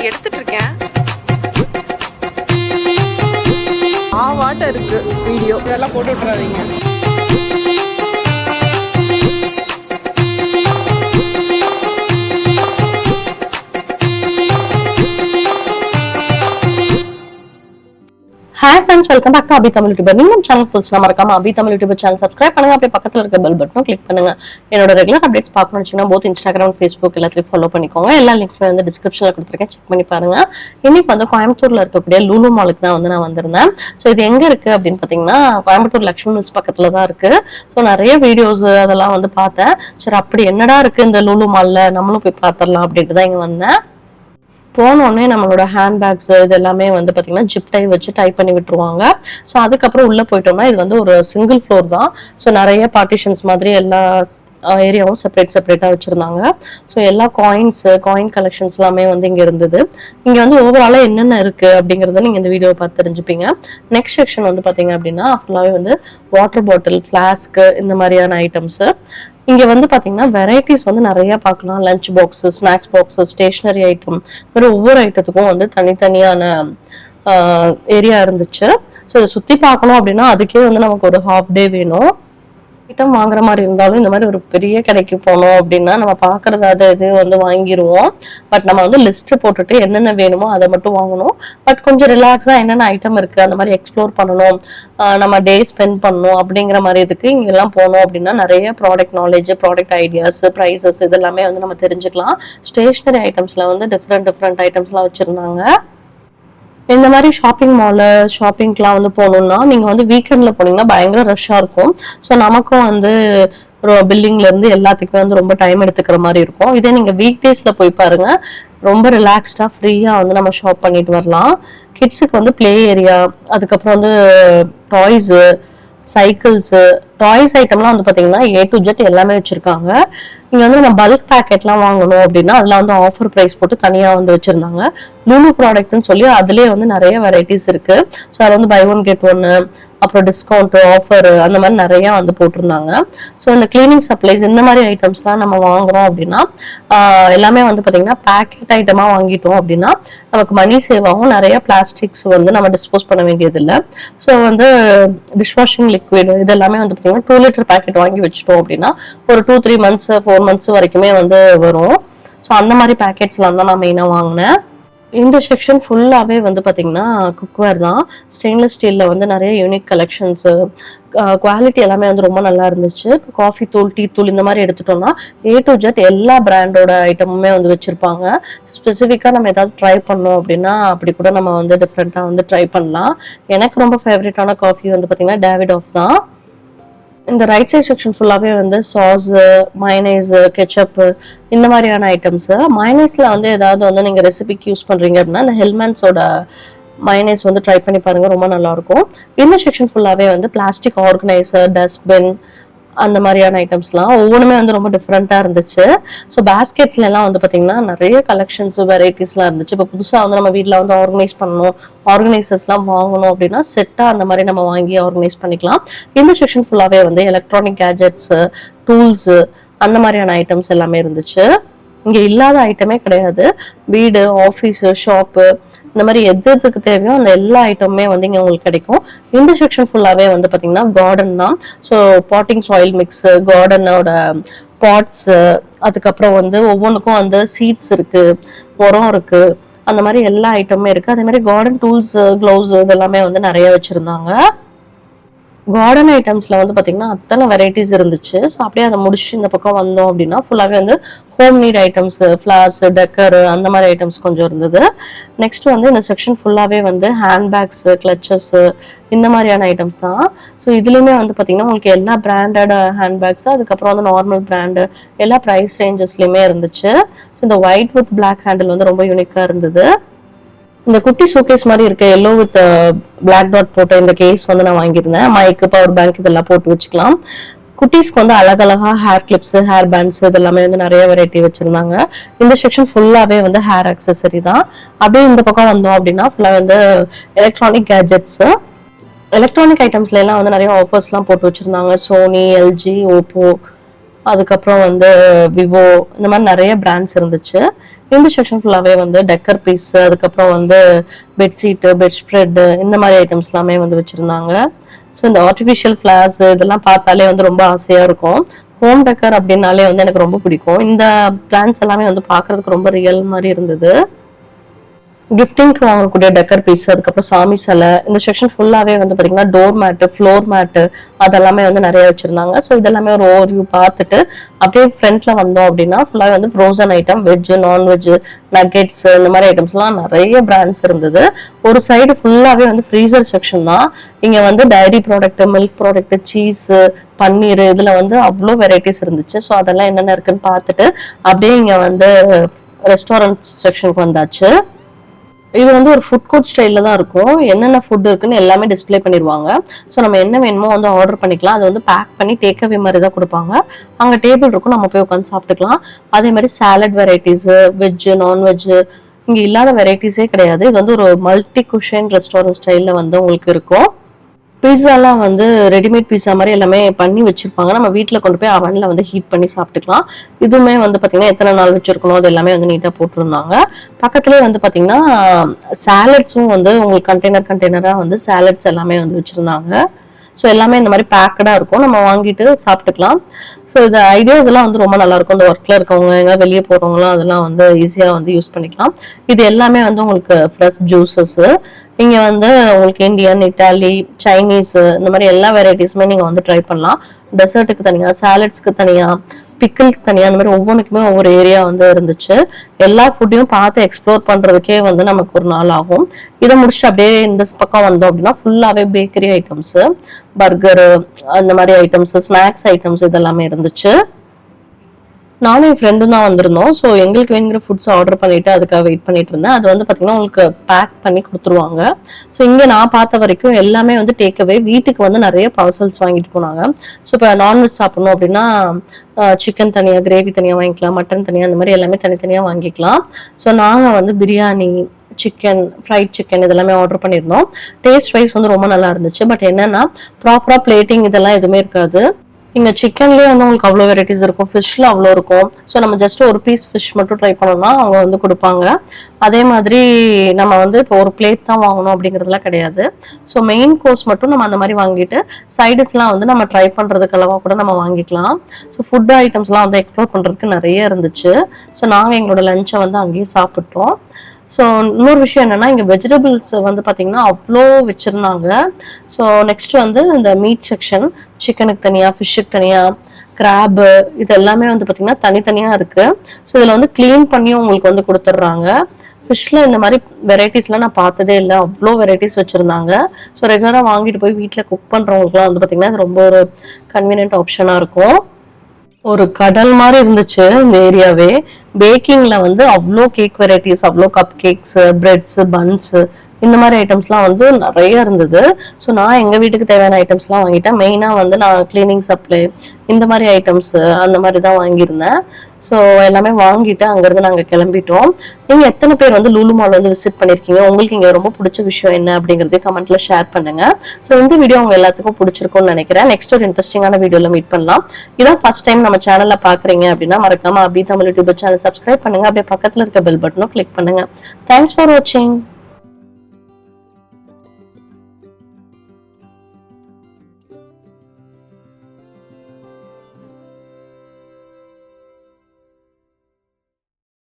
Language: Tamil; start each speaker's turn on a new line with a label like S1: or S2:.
S1: நான் எடுத்துட்டு இருக்கேன்
S2: ஆவாட்ட இருக்கு வீடியோ. இதெல்லாம் போட்டு விட்டுறாதீங்க.
S3: Hi friends welcome back to Abhi Tamil youtuber நீங்க சேனல் புதுசுனா மறக்காம Abhi Tamil YouTube channel subscribe பண்ணுங்க. அப்படியே பக்கத்தில் இருக்க பெல் பட்டனும் கிளிக் பண்ணுங்க. என்னோட ரெகுலர் அப்டேட்ஸ் பார்க்கணும்னு வச்சுன்னா போத் இன்ஸ்டாகிராம் ஃபேஸ்புக் எல்லாத்தையும் ஃபாலோ பண்ணிக்கோங்க. எல்லா லிங்க்ஸும் வந்து டிஸ்கிரிப்ஷனில் கொடுத்துருக்கேன். செக் பண்ணி பாருங்க. இன்னைக்கு வந்து கோயம்புத்தூர்ல இருக்கக்கூடிய லூலு மாலுக்கு தான் வந்து நான் வந்திருந்தேன். ஸோ இது எங்க இருக்கு அப்படின்னு பார்த்தீங்கன்னா கோயம்புத்தூர் லக்ஷ்மி மில்ஸ் பக்கத்தில் தான் இருக்கு. ஸோ நிறைய வீடியோஸ் அதெல்லாம் வந்து பார்த்தேன். சரி அப்படி என்னடா இருக்கு இந்த லூலு மாலில் நம்மளும் போய் பார்த்துடலாம் அப்படின்ட்டு தான் இங்கே வந்தேன். போனோடனே நம்மளோட ஹேண்ட்பேக்ஸ் இது எல்லாமே வந்து பார்த்தீங்கன்னா ஜிப் டை வச்சு டைப் பண்ணி விட்டுருவாங்க. ஸோ அதுக்கப்புறம் உள்ளே போயிட்டோம்னா இது வந்து ஒரு சிங்கிள் ஃப்ளோர் தான். ஸோ நிறைய பார்ட்டிஷன்ஸ் மாதிரி எல்லா ஏரியாவும் செப்பரேட் செப்பரேட்டாக வச்சுருந்தாங்க. ஸோ எல்லா காயின்ஸ் காயின் கலெக்ஷன்ஸ் எல்லாமே வந்து இங்கே இருந்தது. இங்கே வந்து ஓவராலாக என்னென்ன இருக்குது அப்படிங்கிறத நீங்கள் இந்த வீடியோவை பார்த்து தெரிஞ்சுப்பீங்க. நெக்ஸ்ட் செக்ஷன் வந்து பார்த்தீங்க அப்படின்னா ஃபுல்லாகவே வந்து வாட்டர் பாட்டில் ஃப்ளாஸ்க்கு இந்த மாதிரியான ஐட்டம்ஸு இங்க வந்து பாத்தீங்கன்னா வெரைட்டிஸ் வந்து நிறைய பார்க்கலாம். Lunch box snacks box stationery item மாதிரி ஒவ்வொரு ஐட்டத்துக்கும் வந்து தனித்தனியான ஏரியா இருந்துச்சு. ஸோ இதை சுத்தி பார்க்கணும் அப்படின்னா அதுக்கே வந்து நமக்கு ஒரு ஹாஃப் டே வேணும். கிட்ட வாங்குற மாதிரி இருந்தாலும் இந்த மாதிரி ஒரு பெரிய கடைக்கு போனோம் அப்படின்னா நம்ம பார்க்கறது அது இது வந்து வாங்கிடுவோம் பட் நம்ம வந்து லிஸ்ட் போட்டுட்டு என்னென்ன வேணுமோ அதை மட்டும் வாங்கணும். பட் கொஞ்சம் ரிலாக்ஸா என்னென்ன ஐட்டம் இருக்கு அந்த மாதிரி எக்ஸ்ப்ளோர் பண்ணணும். நம்ம டே ஸ்பெண்ட் பண்ணணும் அப்படிங்கிற மாதிரி இதுக்கு இங்கெல்லாம் போனோம் அப்படின்னா நிறைய product knowledge product ideas prices இதெல்லாமே வந்து நம்ம தெரிஞ்சுக்கலாம். ஸ்டேஷ்னரி ஐட்டம்ஸ்ல வந்து டிஃப்ரெண்ட் டிஃப்ரெண்ட் ஐட்டம்ஸ்லாம் வச்சிருந்தாங்க. இந்த மாதிரி ஷாப்பிங் மாலு ஷாப்பிங்க்கெலாம் வந்து போகணும்னா நீங்கள் வந்து வீக்கெண்டில் போனீங்கன்னா பயங்கர ரஷ்ஷாக இருக்கும். ஸோ நமக்கும் வந்து பில்டிங்ல இருந்து எல்லாத்துக்குமே வந்து ரொம்ப டைம் எடுத்துக்கிற மாதிரி இருக்கும். இதே நீங்கள் வீக் டேஸில் போய் பாருங்க ரொம்ப ரிலாக்ஸ்டாக ஃப்ரீயாக வந்து நம்ம ஷாப் பண்ணிட்டு வரலாம். கிட்ஸுக்கு வந்து ப்ளே ஏரியா அதுக்கப்புறம் வந்து டாய்ஸு சைக்கிள்ஸு டாய்ஸ் ஐட்டம்லாம் வந்து பார்த்தீங்கன்னா ஏ டு ஜெட் எல்லாமே வச்சுருக்காங்க. இங்கே வந்து நம்ம பல்க் பேக்கெட்லாம் வாங்கணும் அப்படின்னா அதில் வந்து ஆஃபர் ப்ரைஸ் போட்டு தனியாக வந்து வச்சுருந்தாங்க. லூலு ப்ராடக்ட்னு சொல்லி அதுலேயே வந்து நிறைய வெரைட்டிஸ் இருக்குது ஸோ அது வந்து பை ஒன் கெட் ஒன்று அப்புறம் டிஸ்கவுண்ட் ஆஃபர் அந்த மாதிரி நிறைய வந்து போட்டிருந்தாங்க. ஸோ இந்த கிளீனிங் சப்ளைஸ் இந்த மாதிரி ஐட்டம்ஸ்லாம் நம்ம வாங்குறோம் அப்படின்னா எல்லாமே வந்து பார்த்தீங்கன்னா பேக்கெட் ஐட்டமாக வாங்கிட்டோம் அப்படின்னா நமக்கு மணி சேவ் ஆகும். நிறைய பிளாஸ்டிக்ஸ் வந்து நம்ம டிஸ்போஸ் பண்ண வேண்டியதில்லை. ஸோ வந்து டிஷ்வாஷிங் லிக்விட் இது எல்லாமே வந்து பார்த்தீங்கன்னா டூ லிட்டர் பேக்கெட் வாங்கி வச்சிட்டோம் அப்படின்னா ஒரு two three months four months வரைக்குமே வந்து வரும். ஸோ அந்த மாதிரி பேக்கெட்ஸ்லாம் தான் நான் மெயினாக வாங்கினேன். இந்த செக்ஷன் ஃபுல்லாகவே வந்து பார்த்தீங்கன்னா குக்வேர் தான். ஸ்டெயின்லெஸ் ஸ்டீலில் வந்து நிறைய யூனிக் கலெக்ஷன்ஸு குவாலிட்டி எல்லாமே வந்து ரொம்ப நல்லா இருந்துச்சு. இப்போ காஃபி தூள் டீ தூள் இந்த மாதிரி எடுத்துட்டோம்னா ஏ டு ஜெட் எல்லா பிராண்டோட ஐட்டமுமே வந்து வச்சுருப்பாங்க. ஸ்பெசிஃபிக்காக நம்ம ஏதாவது ட்ரை பண்ணோம் அப்படின்னா அப்படி கூட நம்ம வந்து டிஃப்ரெண்ட்டாக வந்து ட்ரை பண்ணலாம். எனக்கு ரொம்ப ஃபேவரட்டான காஃபி வந்து பார்த்தீங்கன்னா டேவிட் ஆஃப் தான். இந்த ரைட் சைட் செக்ஷன் ஃபுல்லாகவே வந்து சாஸு மயனைஸு கெச்சப்பு இந்த மாதிரியான ஐட்டம்ஸு மயனைஸில் வந்து ஏதாவது வந்து நீங்கள் ரெசிபிக்கு யூஸ் பண்ணுறீங்க அப்படின்னா இந்த ஹெல்மென்ஸோட மயனைஸ் வந்து ட்ரை பண்ணி பாருங்கள் ரொம்ப நல்லாயிருக்கும் இந்த செக்ஷன் ஃபுல்லாகவே வந்து பிளாஸ்டிக் ஆர்கனைசர் டஸ்ட்பின் அந்த மாதிரியான ஐட்டம்ஸ்லாம் ஒவ்வொன்றுமே வந்து ரொம்ப டிஃப்ரெண்ட்டாக இருந்துச்சு. ஸோ பேஸ்கெட்ஸ்ல எல்லாம் வந்து பார்த்தீங்கன்னா நிறைய கலெக்ஷன்ஸ் வெரைட்டிஸ்லாம் இருந்துச்சு. இப்போ புதுசாக வந்து நம்ம வீட்டில் வந்து ஆர்கனைஸ் பண்ணணும் ஆர்கனைசர்ஸ்லாம் வாங்கணும் அப்படின்னா செட்டாக அந்த மாதிரி நம்ம வாங்கி ஆர்கனைஸ் பண்ணிக்கலாம். இந்த செக்ஷன் ஃபுல்லாகவே வந்து எலக்ட்ரானிக் கேஜெட்ஸு டூல்ஸு அந்த மாதிரியான ஐட்டம்ஸ் எல்லாமே இருந்துச்சு. இங்கே இல்லாத ஐட்டமே கிடையாது. வீடு ஆஃபீஸு ஷாப்பு இந்த மாதிரி எது எதுக்கு தேவையோ அந்த எல்லா ஐட்டமுமே வந்து இங்கே உங்களுக்கு கிடைக்கும். இந்த செக்ஷன் ஃபுல்லாகவே வந்து பார்த்தீங்கன்னா கார்டன் தான். ஸோ பாட்டிங் சாயில் மிக்ஸு கார்டனோட பாட்ஸு அதுக்கப்புறம் வந்து ஒவ்வொன்றுக்கும் அந்த சீட்ஸ் இருக்குது உரம் இருக்குது அந்த மாதிரி எல்லா ஐட்டமுமே இருக்குது அதே மாதிரி கார்டன் டூல்ஸ் க்ளவுஸ் இதெல்லாமே வந்து நிறைய வச்சுருந்தாங்க. கார்டன் ஐட்டம்ஸில் வந்து பார்த்திங்கன்னா அத்தனை வெரைட்டிஸ் இருந்துச்சு. ஸோ அப்படியே அதை முடிச்சு இந்த பக்கம் வந்தோம் அப்படின்னா ஃபுல்லாகவே வந்து home need items flowers decor அந்த மாதிரி ஐட்டம்ஸ் கொஞ்சம் இருந்தது. நெக்ஸ்ட் வந்து இந்த செக்ஷன் ஃபுல்லாகவே வந்து ஹேண்ட்பேக்ஸ் கிளச்சஸ் இந்த மாதிரியான ஐட்டம்ஸ் தான். ஸோ இதுலேயுமே வந்து பார்த்திங்கன்னா உங்களுக்கு எல்லா பிராண்டட் ஹேண்ட்பேக்ஸ் அதுக்கப்புறம் வந்து நார்மல் பிராண்டு எல்லா ப்ரைஸ் ரேஞ்சஸ்லையுமே இருந்துச்சு. ஸோ இந்த ஒயிட் வித் பிளாக் ஹேண்டில் வந்து ரொம்ப யூனிக்காக இருந்தது. இந்த குட்டி ஷோகேஸ் மாதிரி இருக்க எல்லோ வித் பிளாக் டாட் போட்ட இந்த கேஸ் வந்து நான் வாங்கியிருந்தேன். மைக்கு பவர் பேங்க் இதெல்லாம் போட்டு வச்சுக்கலாம். குட்டீஸ்க்கு வந்து அழகழகா ஹேர் கிளிப்ஸ் ஹேர் பேண்ட்ஸ் இதெல்லாமே வந்து நிறைய வெரைட்டி வச்சிருந்தாங்க. இந்த செக்ஷன் ஃபுல்லாவே வந்து ஹேர் அக்சசரி தான். அப்படியே இந்த பக்கம் வந்தோம் அப்படின்னா ஃபுல்லா வந்து எலக்ட்ரானிக் கேஜெட்ஸ் எலக்ட்ரானிக் ஐட்டம்ஸ்ல எல்லாம் வந்து நிறைய ஆஃபர்ஸ்லாம் போட்டு வச்சிருந்தாங்க. சோனி எல்ஜி ஓப்போ அதுக்கப்புறம் வந்து விவோ இந்த மாதிரி நிறைய பிராண்ட்ஸ் இருந்துச்சு. இந்த செக்ஷன் ஃபுல்லாகவே வந்து டெக்கர் பீஸ் அதுக்கப்புறம் வந்து பெட்ஷீட்டு பெட் ஸ்ப்ரெட்டு இந்த மாதிரி ஐட்டம்ஸ் எல்லாமே வந்து வச்சுருந்தாங்க. ஸோ இந்த ஆர்டிஃபிஷியல் ஃப்ளார்ஸ் இதெல்லாம் பார்த்தாலே வந்து ரொம்ப ஆசையாக இருக்கும். ஹோம் டெக்கர் அப்படின்னாலே வந்து எனக்கு ரொம்ப பிடிக்கும். இந்த பிளான்ஸ் எல்லாமே வந்து பார்க்குறதுக்கு ரொம்ப ரியல் மாதிரி இருந்தது. கிஃப்டிங்க்கு வாங்கக்கூடிய டெக்கர் பீஸ் அதுக்கப்புறம் சாமி சிலை இந்த செக்ஷன் ஃபுல்லாகவே வந்து பார்த்தீங்கன்னா டோர் மேட்டு ஃப்ளோர் மேட்டு அதெல்லாமே வந்து நிறைய வச்சிருந்தாங்க. ஸோ இதெல்லாமே ஒரு ஓவர்வியூ பார்த்துட்டு அப்படியே ஃப்ரண்ட்ல வந்தோம் அப்படின்னா ஃபுல்லாகவே வந்து frozen item veg non-veg nuggets இந்த மாதிரி ஐட்டம்ஸ்லாம் நிறைய பிராண்ட்ஸ் இருந்தது. ஒரு சைடு ஃபுல்லாகவே வந்து ஃப்ரீசர் செக்ஷன் தான். இங்கே வந்து dairy product milk product cheese paneer இதில் வந்து அவ்வளோ வெரைட்டிஸ் இருந்துச்சு. ஸோ அதெல்லாம் என்னென்ன இருக்குன்னு பார்த்துட்டு அப்படியே இங்கே வந்து ரெஸ்டாரண்ட் செக்ஷனுக்கு வந்தாச்சு. இது வந்து ஒரு ஃபுட் கோர்ட் ஸ்டைலில் தான் இருக்கும். என்னென்ன ஃபுட் இருக்குன்னு எல்லாமே டிஸ்ப்ளே பண்ணிடுவாங்க. ஸோ நம்ம என்ன வேணுமோ வந்து ஆர்டர் பண்ணிக்கலாம். அது வந்து பேக் பண்ணி டேக்அவே மாதிரி தான் கொடுப்பாங்க. அங்கே டேபிள் இருக்கும். நம்ம போய் உட்காந்து சாப்பிட்டுக்கலாம். அதே மாதிரி சாலட் வெரைட்டிஸு வெஜ்ஜு நான்வெஜ்ஜு இங்கே இல்லாத வெரைட்டிஸே கிடையாது. இது வந்து ஒரு மல்டி குஷன் ரெஸ்டாரண்ட் ஸ்டைலில் வந்து உங்களுக்கு இருக்கும். பீஸாலாம் வந்து ரெடிமேட் பீஸா மாதிரி எல்லாமே பண்ணி வச்சிருப்பாங்க. நம்ம வீட்டில் கொண்டு போய் அவனில் வந்து ஹீட் பண்ணி சாப்பிட்டுக்கலாம். இதுவுமே வந்து பார்த்தீங்கன்னா எத்தனை நாள் வச்சுருக்கணும்? அது எல்லாமே வந்து நீட்டாக போட்டிருந்தாங்க. பக்கத்துலேயே வந்து பார்த்தீங்கன்னா சாலட்ஸும் வந்து உங்களுக்கு கண்டெய்னர் கண்டெய்னராக வந்து சாலட்ஸ் எல்லாமே வந்து வச்சுருந்தாங்க. ஸோ எல்லாமே இந்த மாதிரி பேக்கடாக இருக்கும். நம்ம வாங்கிட்டு சாப்பிட்டுக்கலாம். ஸோ இந்த ஐடியாஸ் எல்லாம் வந்து ரொம்ப நல்லா இருக்கும். இந்த ஒர்க்கில் இருக்கவங்க எங்க வெளியே போகிறவங்களாம் அதெல்லாம் வந்து ஈஸியாக வந்து யூஸ் பண்ணிக்கலாம். இது எல்லாமே வந்து உங்களுக்கு ஃப்ரெஷ் ஜூஸஸ் நீங்கள் வந்து உங்களுக்கு இந்தியன் இட்டாலி சைனீஸ் இந்த மாதிரி எல்லா வெரைட்டிஸுமே நீங்கள் வந்து ட்ரை பண்ணலாம். டெசர்ட்டுக்கு தனியாக சாலட்ஸ்க்கு தனியாக பிக்கில் தனியாக அந்த மாதிரி ஒவ்வொன்றுக்குமே ஒவ்வொரு ஏரியா வந்து இருந்துச்சு. எல்லா ஃபுட்டையும் பார்த்து எக்ஸ்ப்ளோர் பண்ணுறதுக்கே வந்து நமக்கு ஒரு நாள் ஆகும். இதை முடிச்சு அப்படியே இந்த பக்கம் வந்தோம் அப்படின்னா ஃபுல்லாகவே பேக்கரி ஐட்டம்ஸு பர்கரு அந்த மாதிரி ஐட்டம்ஸு ஸ்நாக்ஸ் ஐட்டம்ஸ் இதெல்லாமே இருந்துச்சு. நானும் என் ஃப்ரெண்டும் தான் வந்திருந்தோம். ஸோ எங்களுக்கு வேணுங்கிற ஃபுட்ஸ் ஆர்டர் பண்ணிட்டு அதுக்காக வெயிட் பண்ணிட்டு இருந்தேன். அது வந்து பார்த்தீங்கன்னா உங்களுக்கு பேக் பண்ணி கொடுத்துருவாங்க. ஸோ இங்கே நான் பார்த்த வரைக்கும் எல்லாமே வந்து டேக்அவே வீட்டுக்கு வந்து நிறைய பார்சல்ஸ் வாங்கிட்டு போனாங்க. ஸோ இப்போ நான்வெஜ் சாப்பிட்ணும் அப்படின்னா சிக்கன் தனியாக கிரேவி தனியாக வாங்கிக்கலாம். மட்டன் தனியாக அந்த மாதிரி எல்லாமே தனித்தனியாக வாங்கிக்கலாம். ஸோ நாங்கள் வந்து பிரியாணி சிக்கன் ஃப்ரைட் சிக்கன் இதெல்லாமே ஆர்டர் பண்ணியிருந்தோம். டேஸ்ட் வைஸ் வந்து ரொம்ப நல்லா இருந்துச்சு. பட் என்னன்னா ப்ராப்பராக பிளேட்டிங் இதெல்லாம் எதுவுமே இருக்காது. இங்கே சிக்கன்லேயே வந்து உங்களுக்கு அவ்வளோ வெரைட்டிஸ் இருக்கும். ஃபிஷ்ல அவ்வளோ இருக்கும். ஸோ நம்ம ஜஸ்ட் ஒரு பீஸ் ஃபிஷ் மட்டும் ட்ரை பண்ணோம்னா அவங்க வந்து கொடுப்பாங்க. அதே மாதிரி நம்ம வந்து இப்போ ஒரு பிளேட் தான் வாங்கணும் அப்படிங்கிறதுலாம் கிடையாது. ஸோ மெயின் கோர்ஸ் மட்டும் நம்ம அந்த மாதிரி வாங்கிட்டு சைடிஸ்லாம் வந்து நம்ம ட்ரை பண்ணுறதுக்கெல்லாம் கூட நம்ம வாங்கிக்கலாம். ஸோ ஃபுட் ஐட்டம்ஸ்லாம் வந்து எக்ஸ்ப்ளோர் பண்ணுறதுக்கு நிறைய இருந்துச்சு. ஸோ நாங்கள் எங்களோட லஞ்சை வந்து அங்கேயே சாப்பிட்டோம். ஸோ இன்னொரு விஷயம் என்னன்னா இங்கே வெஜிடபிள்ஸ் வந்து பார்த்தீங்கன்னா அவ்வளோ வச்சுருந்தாங்க. ஸோ நெக்ஸ்ட் வந்து இந்த மீட் செக்ஷன் சிக்கனுக்கு தனியாக ஃபிஷ்ஷுக்கு தனியாக கிராபு இது எல்லாமே வந்து பார்த்தீங்கன்னா தனித்தனியாக இருக்குது ஸோ இதில் வந்து க்ளீன் பண்ணியும் உங்களுக்கு வந்து கொடுத்துட்றாங்க. ஃபிஷ்ஷில் இந்த மாதிரி வெரைட்டிஸ்லாம் நான் பார்த்ததே இல்லை. அவ்வளோ வெரைட்டிஸ் வச்சுருந்தாங்க. ஸோ ரெகுலராக வாங்கிட்டு போய் வீட்டில் குக் பண்ணுறவங்களுக்குலாம் வந்து பார்த்தீங்கன்னா இது ரொம்ப ஒரு கன்வீனியன்ட் ஆப்ஷனாக இருக்கும். ஒரு கடல் மாதிரி இருந்துச்சு இந்த ஏரியாவே. பேக்கிங்ல வந்து அவ்வளோ கேக் வெரைட்டிஸ் அவ்வளோ கப் கேக்ஸ் பிரெட்ஸ் பன்ஸ் இந்த மாதிரி ஐட்டம்ஸ்லாம் வந்து நிறைய இருந்தது. ஸோ நான் எங்கள் வீட்டுக்கு தேவையான ஐட்டம்ஸ்லாம் வாங்கிட்டேன். மெயினாக வந்து நான் க்ளீனிங் சப்ளை இந்த மாதிரி ஐட்டம்ஸ் அந்த மாதிரி தான் வாங்கியிருந்தேன். ஸோ எல்லாமே வாங்கிட்டு அங்கேருந்து நாங்கள் கிளம்பிட்டோம். நீங்கள் எத்தனை பேர் வந்து லூலு மால் வந்து விசிட் பண்ணியிருக்கீங்க உங்களுக்கு இங்கே ரொம்ப பிடிச்ச விஷயம் என்ன அப்படிங்கிறதே கமெண்ட்ல ஷேர் பண்ணுங்க. ஸோ இந்த வீடியோ உங்க எல்லாத்துக்கும் பிடிச்சிருக்கும்னு நினைக்கிறேன். நெக்ஸ்ட் ஒரு இன்ட்ரெஸ்டிங்கான வீடியோவில் மீட் பண்ணலாம். இதான் ஃபர்ஸ்ட் டைம் நம்ம சேனல்ல பார்க்குறீங்க அப்படின்னா மறக்காம Abi Tamil YouTube channel subscribe பண்ணுங்க. அப்படியே பக்கத்தில் இருக்க பெல் பட்டனும் கிளிக் பண்ணுங்க. தேங்க்ஸ் ஃபார் வாட்சிங்